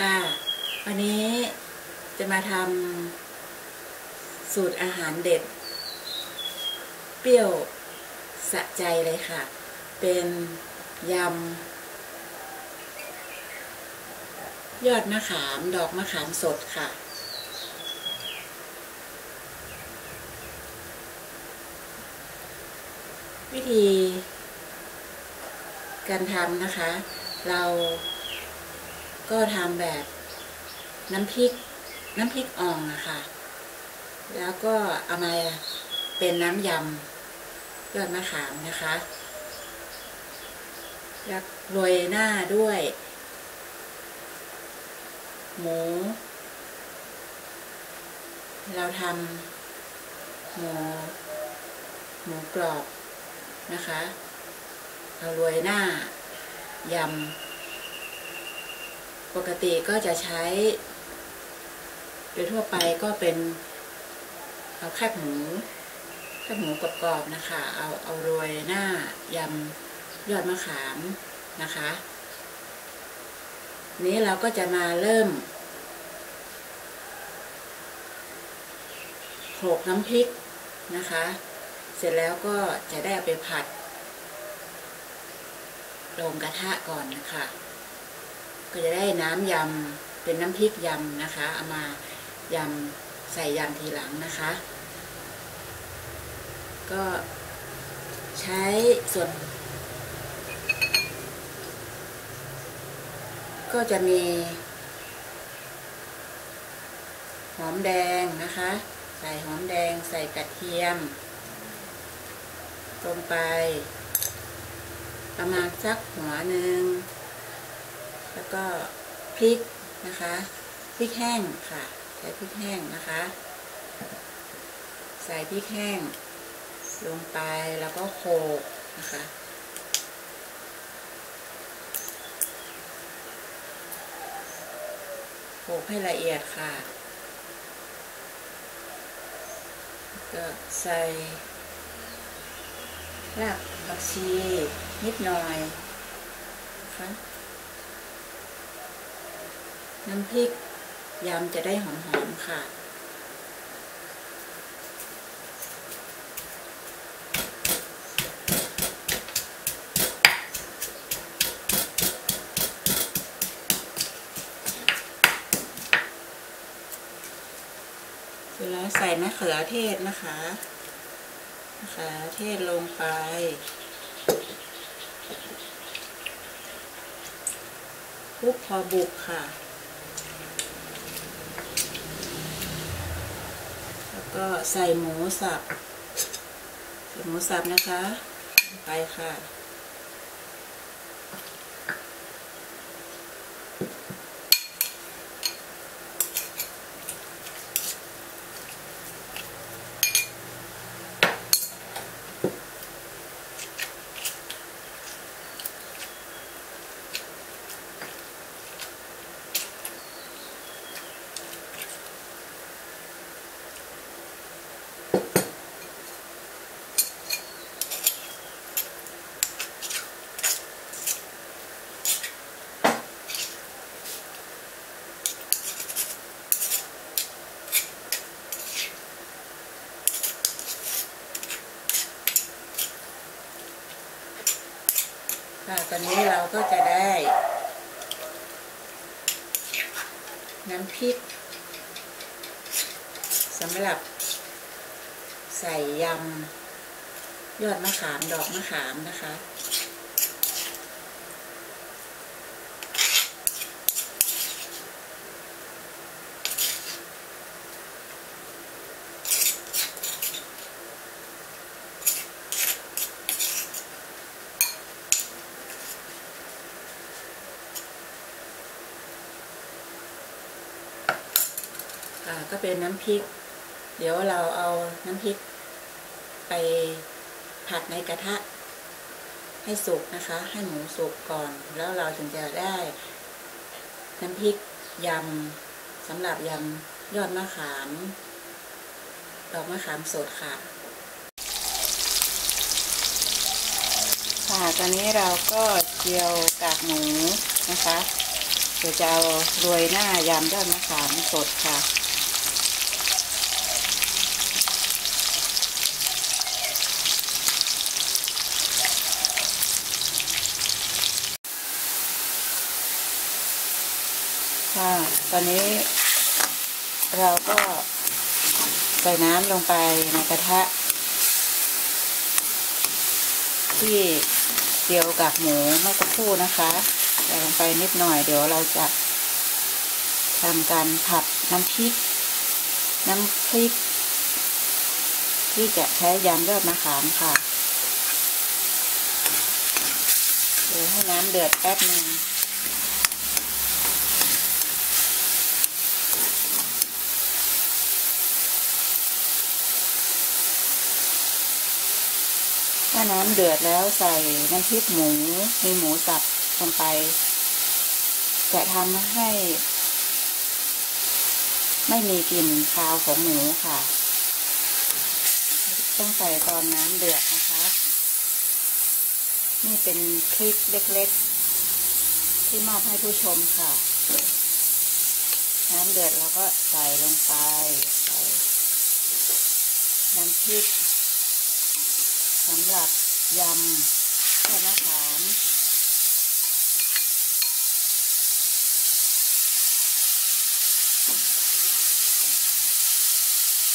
ค่ะ วันนี้จะมาทำสูตรอาหารเด็ด เปรี้ยวสะใจเลยค่ะ เป็นยำ ยอดมะขามดอกมะขามสดค่ะ วิธีการทำนะคะ เรา ก็ทำแบบน้ำพริกน้ำพริกอ่องนะคะแล้วก็เอามาเป็นน้ำยำยอดมะขามนะคะ แล้วโรยหน้าด้วย หมู เราทำหมูหมูกรอบนะคะเราโรยหน้ายำ ปกติก็จะใช้ โดยทั่วไปก็เป็นเอาแคบหมูแคบหมูกรอบๆนะคะ เอาเอาโรยหน้ายำยอดมะขามนะคะ นี้เราก็จะมาเริ่มโขลกน้ำพริกนะคะ เสร็จแล้วก็จะได้เอาไปผัดลงกระทะก่อนนะคะ ก็จะได้น้ำยำเป็นน้ำพริกยำนะคะ เอามายำใส่ยำทีหลังนะคะ ก็ใช้ส่วน ก็จะมี หอมแดงนะคะ ใส่หอมแดงใส่กระเทียม ลงไป ประมาณสักหัวหนึ่ง แล้วก็พริกนะคะพริกแห้งค่ะใส่พริกแห้งนะคะ ใส่พริกแห้ง ลงไปแล้วก็โขกนะคะโขกให้ละเอียดค่ะ ก็ใส่รากผักชีนิดหน่อยนะคะ น้ำพริกยำจะได้หอมๆค่ะ เสร็จแล้วใส่มะเขือเทศนะคะมะเขือเทศลงไปคลุกพอบุกค่ะ แล้ว ก็ใส่หมูสับใส่หมูสับนะคะ ไปค่ะ ตอนนี้เราก็จะได้ น้ำพริกสำหรับ ใส่ยำยอดมะขามดอกมะขามนะคะ ก็เป็นน้ำพริก เดี๋ยวเราเอาน้ำพริก ไปผัดในกระทะ ให้สุกนะคะ ให้หมูสุกก่อน แล้วเราถึงจะได้ น้ำพริกยำสำหรับยำยอดมะขามดอกมะขามสดค่ะ ค่ะตอนนี้เราก็เจียวกากหมูนะคะเดี๋ยวจะเอาโรยหน้ายำยอดมะขามสดค่ะค่ะ ต อนนี้ เราก็ใส่น้ำลงไปในกระทะ ที่เดียวกับหมูเมื่อสักครู่นะคะใส่ลงไปนิดหน่อย เดี๋ยวเราจะทำการผัดน้ำพริก น้ำพริก ที่จะใช้ยำยอดมะขามค่ะเดี๋ยวให้น้ำเดือดแป๊บหนึ่งาน้ำเดือดแล้วใส่น้ำพริกหมูมีหมูสับลงไป จะทำให้ ไม่มีกลิ่นคาวของหมูค่ะ ต้องใส่ตอนน้ำเดือดนะคะ นี่เป็นคลิปเล็กๆ ที่มอบให้ผู้ชมค่ะ น้ำเดือดแล้วก็ใส่ลงไป ใส่น้ำพริก สำหรับยำยอดมะขาม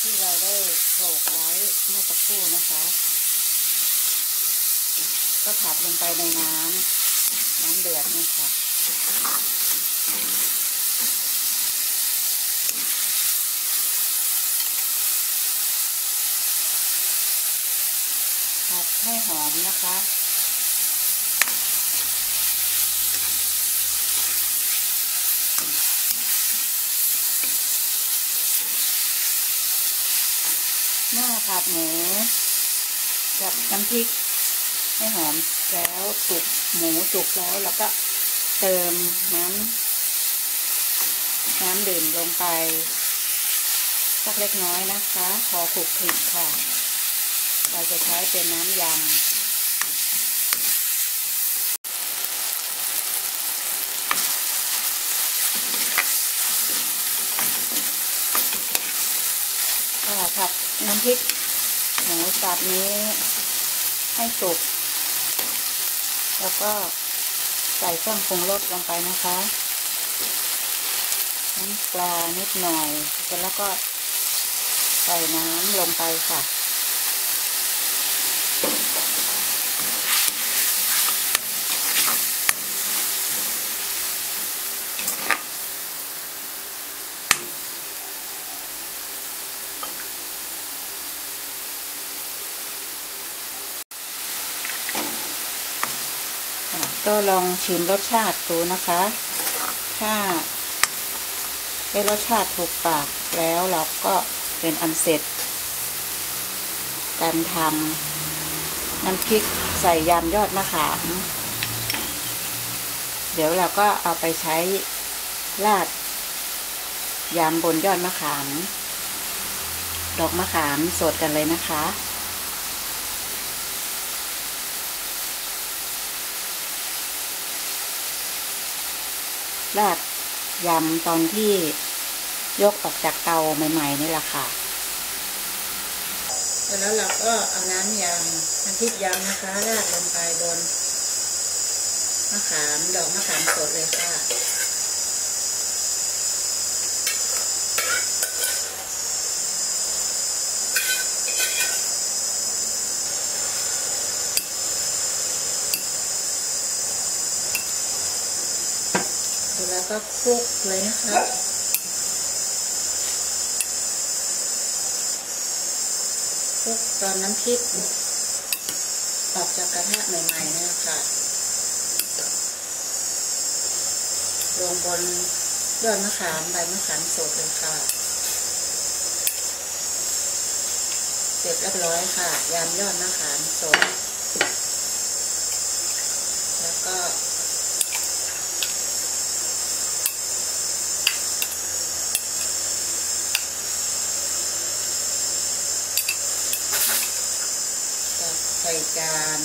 ที่เราได้โขลกไว้เมื่อสักครู่นะคะ ก็ผัดลงไปในน้ำน้ำเดือดนี่ค่ะ ให้หอมนะคะ เมื่อผัดหมูกับน้ำพริกให้หอมแล้วสุกหมูสุกแล้วเราก็เติมน้ำน้ำดื่มลงไปสักเล็กน้อยนะคะ พอขลุกคลิกค่ะ เราจะใช้เป็นน้ำยำค่ะผัดน้ำพริกหมูสับนี้ให้สุก แล้วก็ใส่เครื่องปรุงรสลงไปนะคะน้ำปลานิดหน่อย เสร็จแล้วก็ใส่น้ำลงไปค่ะ ก็ลองชิมรสชาติดูนะคะ ถ้าได้รสชาติถูกปากแล้วเราก็เป็นอันเสร็จ การทำน้ำพริกใส่ยำยอดมะขาม เดี๋ยวเราก็เอาไปใช้ราดยำบนยอดมะขาม ดอกมะขามสดกันเลยนะคะ ราดยำตอนที่ยกออกจากเตาใหม่ ๆ นี่แหละค่ะ แล้วเราก็เอาน้ำยำน้ำพริกยำนะคะราดลงไปบนมะขามดอกมะขามสดเลยค่ะ แล้วก็คลุกเลยนะคะคลุกตอนน้ำพริกออกจากกระทะใหม่ๆนี่ค่ะลงบนยอดมะขามใบมะขามสดเลยค่ะ เสร็จเรียบร้อยค่ะ ยำยอดมะขามสด แล้วก็ ตักใส่จาน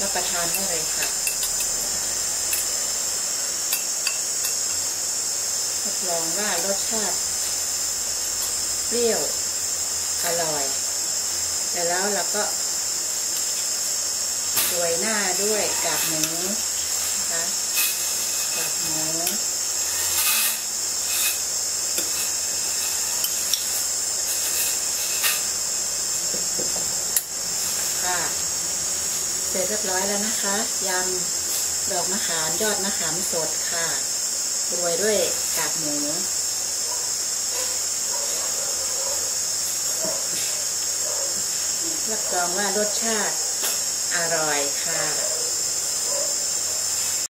รับประทานได้เลยค่ะรับรองว่ารสชาติ เปรี้ยว อร่อย แต่แล้วเราก็โรยหน้าด้วยกากหมูนะคะกากหมู ค่ะ เสร็จเรียบร้อยแล้วนะคะยำดอกมะขามยอดมะขามสดค่ะโรยด้วยกากหมูรับรองว่ารสชาติอร่อยค่ะ